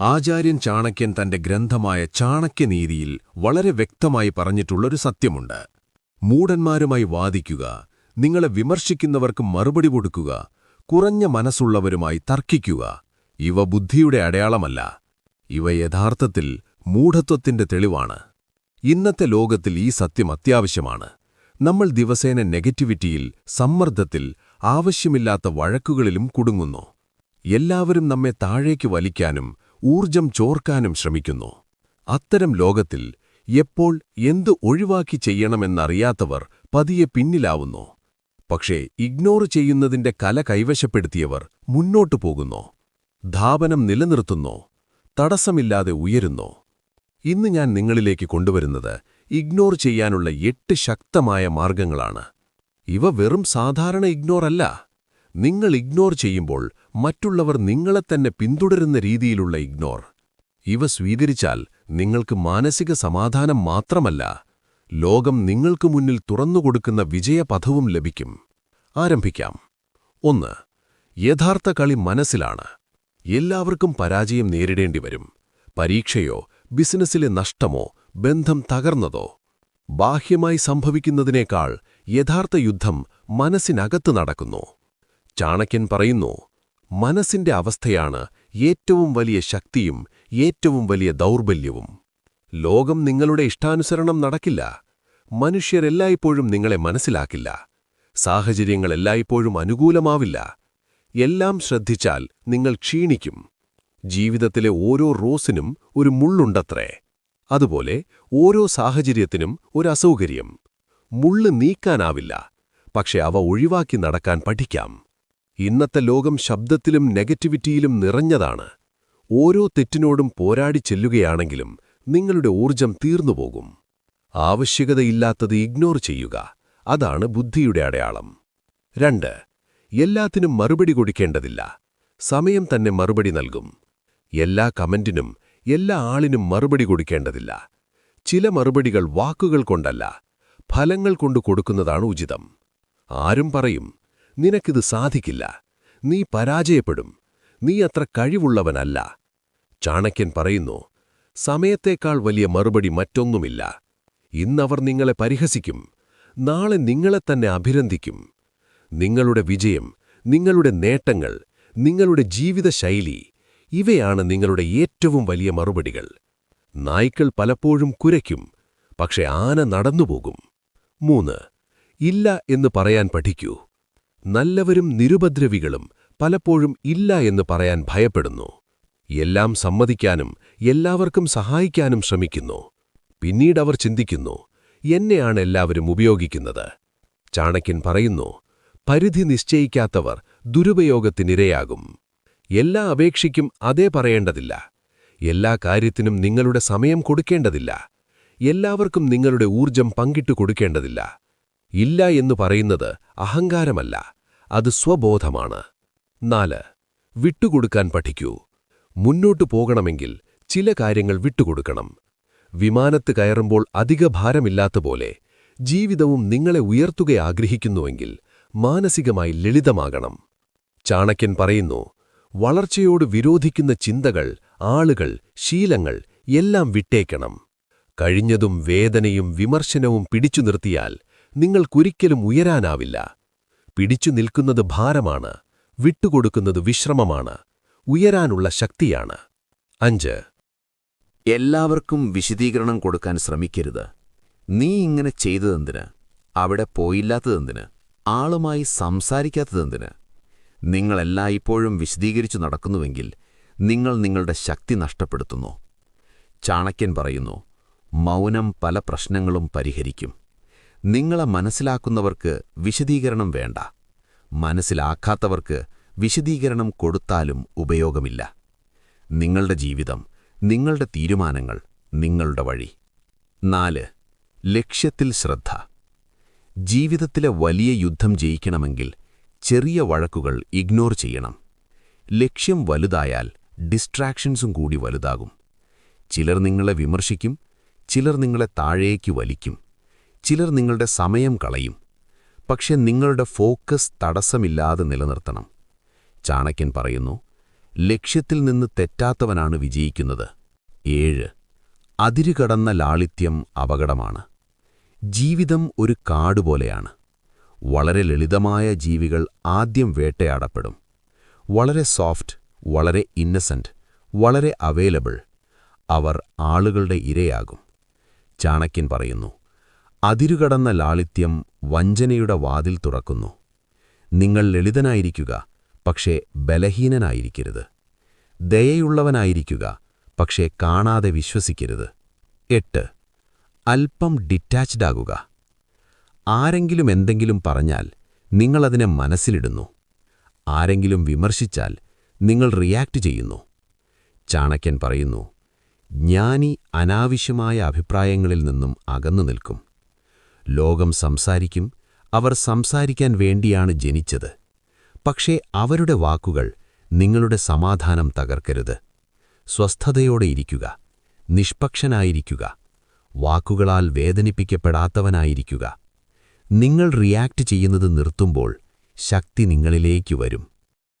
ആചാര്യൻ ചാണക്യൻ തന്റെ ഗ്രന്ഥമായ ചാണക്യനീതിയിൽ വളരെ വ്യക്തമായി പറഞ്ഞിട്ടുള്ളൊരു സത്യമുണ്ട്. മൂടന്മാരുമായി വാദിക്കുക നിങ്ങളെ വിമർശിക്കുന്നവർക്ക് മറുപടി കൊടുക്കുക കുറഞ്ഞ മനസ്സുള്ളവരുമായി തർക്കിക്കുക ഇവ ബുദ്ധിയുടെ അടയാളമല്ല. ഇവ യഥാർത്ഥത്തിൽ മൂഢത്വത്തിന്റെ തെളിവാണ്. ഇന്നത്തെ ലോകത്തിൽ ഈ സത്യം അത്യാവശ്യമാണ്. നമ്മൾ ദിവസേന നെഗറ്റിവിറ്റിയിൽ സമ്മർദ്ദത്തിൽ ആവശ്യമില്ലാത്ത വഴക്കുകളിലും കുടുങ്ങുന്നു. എല്ലാവരും നമ്മെ താഴേക്ക് വലിക്കാനും ഊർജം ചോർക്കാനും ശ്രമിക്കുന്നു. അത്തരം ലോകത്തിൽ എപ്പോൾ എന്ത് ഒഴിവാക്കി ചെയ്യണമെന്നറിയാത്തവർ പതിയെ പിന്നിലാവുന്നു. പക്ഷേ ഇഗ്നോർ ചെയ്യുന്നതിന്റെ കല കൈവശപ്പെടുത്തിയവർ മുന്നോട്ടു പോകുന്നു. ധാപനം നിലനിർത്തുന്നു. തടസ്സമില്ലാതെ ഉയരുന്നു. ഇന്ന് ഞാൻ നിങ്ങളിലേക്ക് കൊണ്ടുവരുന്നത് ഇഗ്നോർ ചെയ്യാനുള്ള എട്ട് ശക്തമായ മാർഗങ്ങളാണ് ഇവ വെറും സാധാരണ ഇഗ്നോർ അല്ല നിങ്ങൾ ഇഗ്നോർ ചെയ്യുമ്പോൾ മറ്റുള്ളവർ നിങ്ങളെ തന്നെ പിന്തുടരുന്ന രീതിയിലുള്ള ഇഗ്നോർ. ഇവ സ്വീകരിച്ചാൽ നിങ്ങൾക്ക് മാനസിക സമാധാനം മാത്രമല്ല ലോകം നിങ്ങൾക്ക് മുന്നിൽ തുറന്നുകൊടുക്കുന്ന വിജയപഥവും ലഭിക്കും. ആരംഭിക്കാം. ഒന്ന് യഥാർത്ഥ കളി മനസ്സിലാണ്. എല്ലാവർക്കും പരാജയം നേരിടേണ്ടി വരും. പരീക്ഷയോ ബിസിനസ്സിലെ നഷ്ടമോ ബന്ധം തകർന്നതോ. ബാഹ്യമായി സംഭവിക്കുന്നതിനേക്കാൾ യഥാർത്ഥ യുദ്ധം മനസ്സിനകത്ത് നടക്കുന്നു. ചാണക്യൻ പറയുന്നു മനസ്സിന്റെ അവസ്ഥയാണ് ഏറ്റവും വലിയ ശക്തിയും ഏറ്റവും വലിയ ദൗർബല്യവും. ലോകം നിങ്ങളുടെ ഇഷ്ടാനുസരണം നടക്കില്ല. മനുഷ്യരെല്ലായ്പ്പോഴും നിങ്ങളെ മനസ്സിലാക്കില്ല. സാഹചര്യങ്ങൾ എല്ലായ്പ്പോഴും അനുകൂലമാവില്ല. എല്ലാം ശ്രദ്ധിച്ചാൽ നിങ്ങൾ ക്ഷീണിക്കും. ജീവിതത്തിലെ ഓരോ റോസിനും ഒരു മുള്ളുണ്ടത്രേ. അതുപോലെ ഓരോ സാഹചര്യത്തിനും ഒരു അസൗകര്യം. മുള്ള് നീക്കാനാവില്ല. പക്ഷെ അവ ഒഴിവാക്കി നടക്കാൻ പഠിക്കാം. ഇന്നത്തെ ലോകം ശബ്ദത്തിലും നെഗറ്റിവിറ്റിയിലും നിറഞ്ഞതാണ്. ഓരോ തെറ്റിനോടും പോരാടി ചെല്ലുകയാണെങ്കിലും നിങ്ങളുടെ ഊർജം തീർന്നുപോകും. ആവശ്യകതയില്ലാത്തത് ഇഗ്നോർ ചെയ്യുക. അതാണ് ബുദ്ധിയുടെ അടയാളം. രണ്ട് എല്ലാത്തിനും മറുപടി കൊടുക്കേണ്ടതില്ല. സമയം തന്നെ മറുപടി നൽകും. എല്ലാ കമന്റിനും എല്ലാ ആളിനും മറുപടി കൊടുക്കേണ്ടതില്ല. ചില മറുപടികൾ വാക്കുകൾ കൊണ്ടല്ല ഫലങ്ങൾ കൊണ്ടു കൊടുക്കുന്നതാണ് ഉചിതം. ആരും പറയും നിനക്കിത് സാധിക്കില്ല. നീ പരാജയപ്പെടും. നീ അത്ര കഴിവുള്ളവനല്ല. ചാണക്യൻ പറയുന്നു സമയത്തേക്കാൾ വലിയ മറുപടി മറ്റൊന്നുമില്ല. ഇന്നവർ നിങ്ങളെ പരിഹസിക്കും. നാളെ നിങ്ങളെ തന്നെ അഭിനന്ദിക്കും. നിങ്ങളുടെ വിജയം നിങ്ങളുടെ നേട്ടങ്ങൾ നിങ്ങളുടെ ജീവിതശൈലി ഇവയാണ് നിങ്ങളുടെ ഏറ്റവും വലിയ മറുപടികൾ. നായ്ക്കൾ പലപ്പോഴും കുരയ്ക്കും പക്ഷെ ആന നടന്നുപോകും. മൂന്ന് ഇല്ല എന്ന് പറയാൻ പഠിക്കൂ. നല്ലവരും നിരുപദ്രവികളും പലപ്പോഴും ഇല്ല എന്ന് പറയാൻ ഭയപ്പെടുന്നു. എല്ലാം സമ്മതിക്കാനും എല്ലാവർക്കും സഹായിക്കാനും ശ്രമിക്കുന്നു. പിന്നീട് അവർ ചിന്തിക്കുന്നു എന്നെയാണ് എല്ലാവരും ഉപയോഗിക്കുന്നത്? ചാണക്യൻ പറയുന്നു പരിധി നിശ്ചയിക്കാത്തവർ ദുരുപയോഗത്തിനിരയാകും. എല്ലാ അപേക്ഷയ്ക്കും അതേ പറയേണ്ടതില്ല. എല്ലാ കാര്യത്തിനും നിങ്ങളുടെ സമയം കൊടുക്കേണ്ടതില്ല. എല്ലാവർക്കും നിങ്ങളുടെ ഊർജം പങ്കിട്ടു കൊടുക്കേണ്ടതില്ല. ഇല്ല എന്നു പറയുന്നത് അഹങ്കാരമല്ല. അത് സ്വബോധമാണ്. നാല് വിട്ടുകൊടുക്കാൻ പഠിക്കൂ. മുന്നോട്ടു പോകണമെങ്കിൽ ചില കാര്യങ്ങൾ വിട്ടുകൊടുക്കണം. വിമാനത്ത് കയറുമ്പോൾ അധിക ഭാരമില്ലാത്ത പോലെ ജീവിതവും നിങ്ങളെ ഉയർത്തുകയാഗ്രഹിക്കുന്നുവെങ്കിൽ മാനസികമായി ലളിതമാകണം. ചാണക്യൻ പറയുന്നു വളർച്ചയോട് വിരോധിക്കുന്ന ചിന്തകൾ ആളുകൾ ശീലങ്ങൾ എല്ലാം വിട്ടേക്കണം. കഴിഞ്ഞതും വേദനയും വിമർശനവും പിടിച്ചു നിർത്തിയാൽ നിങ്ങൾക്കൊരിക്കലും ഉയരാനാവില്ല. പിടിച്ചു നിൽക്കുന്നത് ഭാരമാണ് വിട്ടുകൊടുക്കുന്നത് വിശ്രമമാണ് ഉയരാനുള്ള ശക്തിയാണ്. അഞ്ച്. എല്ലാവർക്കും വിശദീകരണം കൊടുക്കാൻ ശ്രമിക്കരുത്. നീ ഇങ്ങനെ ചെയ്തതെന്തിന്? അവിടെ പോയില്ലാത്തതെന്തിന്? ആളുമായി സംസാരിക്കാത്തതെന്തിന്? നിങ്ങളെല്ലായ്പ്പോഴും വിശദീകരിച്ചു നടക്കുന്നുവെങ്കിൽ നിങ്ങൾ നിങ്ങളുടെ ശക്തി നഷ്ടപ്പെടുത്തുന്നു. ചാണക്യൻ പറയുന്നു മൗനം പല പ്രശ്നങ്ങളും പരിഹരിക്കും. നിങ്ങളെ മനസ്സിലാക്കുന്നവർക്ക് വിശദീകരണം വേണ്ട. മനസ്സിലാക്കാത്തവർക്ക് വിശദീകരണം കൊടുത്താലും ഉപയോഗമില്ല. നിങ്ങളുടെ ജീവിതം നിങ്ങളുടെ തീരുമാനങ്ങൾ നിങ്ങളുടെ വഴി. നാല് ലക്ഷ്യത്തിൽ ശ്രദ്ധ. ജീവിതത്തിലെ വലിയ യുദ്ധം ജയിക്കണമെങ്കിൽ ചെറിയ വഴക്കുകൾ ഇഗ്നോർ ചെയ്യണം. ലക്ഷ്യം വലുതായാൽ ഡിസ്ട്രാക്ഷൻസും കൂടി വലുതാകും. ചിലർ നിങ്ങളെ വിമർശിക്കും ചിലർ നിങ്ങളെ താഴേക്ക് വലിക്കും. ചിലർ നിങ്ങളുടെ സമയം കളയും. പക്ഷെ നിങ്ങളുടെ ഫോക്കസ് തടസ്സമില്ലാതെ നിലനിർത്തണം. ചാണക്യൻ പറയുന്നു ലക്ഷ്യത്തിൽ നിന്ന് തെറ്റാത്തവനാണ് വിജയിക്കുന്നത്. ഏഴ്. അതിരുകടന്ന ലാളിത്യം അപകടമാണ്. ജീവിതം ഒരു കാടുപോലെയാണ് വളരെ ലളിതമായ ജീവികൾ ആദ്യം വേട്ടയാടപ്പെടും. വളരെ സോഫ്റ്റ് വളരെ ഇന്നസെന്റ് വളരെ അവൈലബിൾ. അവർ ആളുകളുടെ ഇരയാകും. ചാണക്യൻ പറയുന്നു അതിരുകടന്ന ലാളിത്യം വഞ്ചനയുടെ വാതിൽ തുറക്കുന്നു. നിങ്ങൾ ലളിതനായിരിക്കുക പക്ഷേ ബലഹീനനായിരിക്കരുത്. ദയയുള്ളവനായിരിക്കുക പക്ഷേ കാണാതെ വിശ്വസിക്കരുത്. എട്ട്. അല്പം ഡിറ്റാച്ച്ഡ് ആകുക. ആരെങ്കിലും എന്തെങ്കിലും പറഞ്ഞാൽ നിങ്ങളതിനെ മനസ്സിലിടുന്നു. ആരെങ്കിലും വിമർശിച്ചാൽ നിങ്ങൾ റിയാക്ട് ചെയ്യുന്നു. ചാണക്യൻ പറയുന്നു ജ്ഞാനി അനാവശ്യമായ അഭിപ്രായങ്ങളിൽ നിന്നും അകന്നു നിൽക്കും. ലോകം സംസാരിക്കും അവർ സംസാരിക്കാൻ വേണ്ടിയാണ് ജനിച്ചത്. പക്ഷേ അവരുടെ വാക്കുകൾ നിങ്ങളുടെ സമാധാനം തകർക്കരുത്. സ്വസ്ഥതയോടെ ഇരിക്കുക നിഷ്പക്ഷനായിരിക്കുക വാക്കുകളാൽ വേദനിപ്പിക്കപ്പെടാത്തവനായിരിക്കുക. നിങ്ങൾ റിയാക്ട് ചെയ്യുന്നത് നിർത്തുമ്പോൾ ശക്തി നിങ്ങളിലേക്ക് വരും.